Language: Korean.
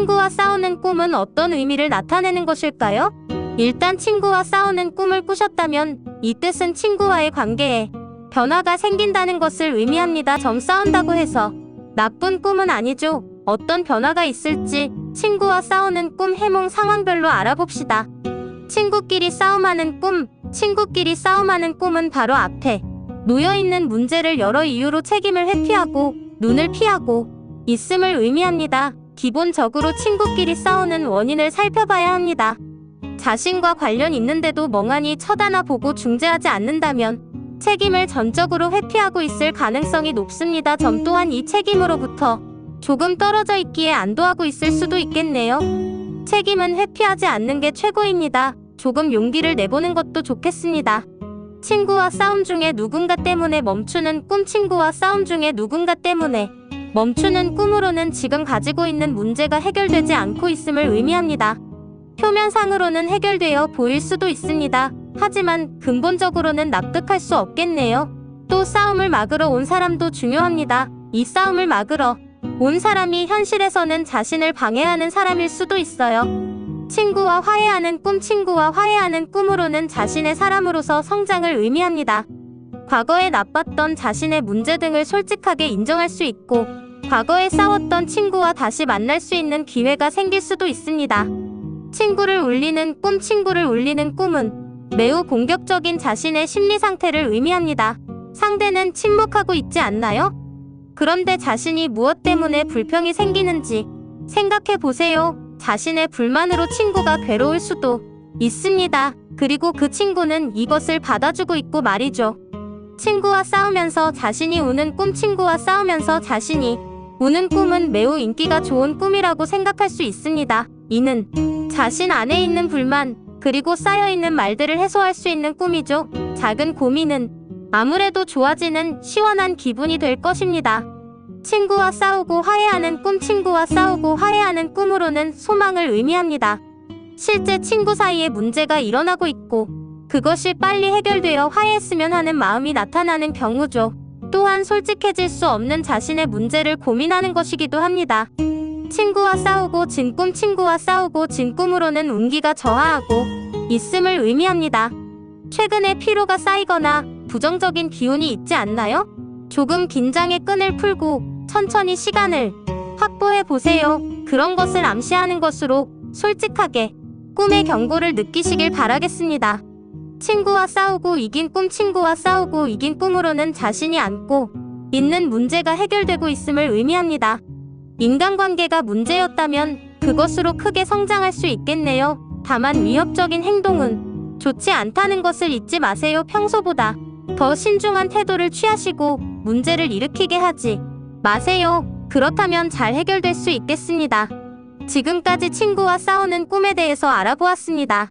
친구와 싸우는 꿈은 어떤 의미를 나타내는 것일까요? 일단 친구와 싸우는 꿈을 꾸셨다면 이 뜻은 친구와의 관계에 변화가 생긴다는 것을 의미합니다. 점 싸운다고 해서 나쁜 꿈은 아니죠. 어떤 변화가 있을지 친구와 싸우는 꿈 해몽 상황별로 알아봅시다. 친구끼리 싸움하는 꿈, 친구끼리 싸움하는 꿈은 바로 앞에 놓여있는 문제를 여러 이유로 책임을 회피하고 눈을 피하고 있음을 의미합니다. 기본적으로 친구끼리 싸우는 원인을 살펴봐야 합니다. 자신과 관련 있는데도 멍하니 쳐다나 보고 중재하지 않는다면 책임을 전적으로 회피하고 있을 가능성이 높습니다. 점 또한 이 책임으로부터 조금 떨어져 있기에 안도하고 있을 수도 있겠네요. 책임은 회피하지 않는 게 최고입니다. 조금 용기를 내보는 것도 좋겠습니다. 친구와 싸움 중에 누군가 때문에 멈추는 꿈 친구와 싸움 중에 누군가 때문에 멈추는 꿈으로는 지금 가지고 있는 문제가 해결되지 않고 있음을 의미합니다. 표면상으로는 해결되어 보일 수도 있습니다. 하지만 근본적으로는 납득할 수 없겠네요. 또 싸움을 막으러 온 사람도 중요합니다. 이 싸움을 막으러 온 사람이 현실에서는 자신을 방해하는 사람일 수도 있어요. 친구와 화해하는 꿈 친구와 화해하는 꿈으로는 자신의 사람으로서 성장을 의미합니다. 과거에 나빴던 자신의 문제 등을 솔직하게 인정할 수 있고 과거에 싸웠던 친구와 다시 만날 수 있는 기회가 생길 수도 있습니다. 친구를 울리는 꿈 친구를 울리는 꿈은 매우 공격적인 자신의 심리 상태를 의미합니다. 상대는 침묵하고 있지 않나요? 그런데 자신이 무엇 때문에 불평이 생기는지 생각해 보세요. 자신의 불만으로 친구가 괴로울 수도 있습니다. 그리고 그 친구는 이것을 받아주고 있고 말이죠. 친구와 싸우면서 자신이 우는 꿈 친구와 싸우면서 자신이 우는 꿈은 매우 인기가 좋은 꿈이라고 생각할 수 있습니다. 이는 자신 안에 있는 불만 그리고 쌓여있는 말들을 해소할 수 있는 꿈이죠. 작은 고민은 아무래도 좋아지는 시원한 기분이 될 것입니다. 친구와 싸우고 화해하는 꿈 친구와 싸우고 화해하는 꿈으로는 소망을 의미합니다. 실제 친구 사이에 문제가 일어나고 있고 그것이 빨리 해결되어 화해했으면 하는 마음이 나타나는 경우죠. 또한 솔직해질 수 없는 자신의 문제를 고민하는 것이기도 합니다. 친구와 싸우고 진 꿈 친구와 싸우고 진 꿈으로는 운기가 저하하고 있음을 의미합니다. 최근에 피로가 쌓이거나 부정적인 기운이 있지 않나요? 조금 긴장의 끈을 풀고 천천히 시간을 확보해 보세요. 그런 것을 암시하는 것으로 솔직하게 꿈의 경고를 느끼시길 바라겠습니다. 친구와 싸우고 이긴 꿈 친구와 싸우고 이긴 꿈으로는 자신이 안고 있는 문제가 해결되고 있음을 의미합니다. 인간관계가 문제였다면 그것으로 크게 성장할 수 있겠네요. 다만 위협적인 행동은 좋지 않다는 것을 잊지 마세요. 평소보다 더 신중한 태도를 취하시고 문제를 일으키게 하지 마세요. 그렇다면 잘 해결될 수 있겠습니다. 지금까지 친구와 싸우는 꿈에 대해서 알아보았습니다.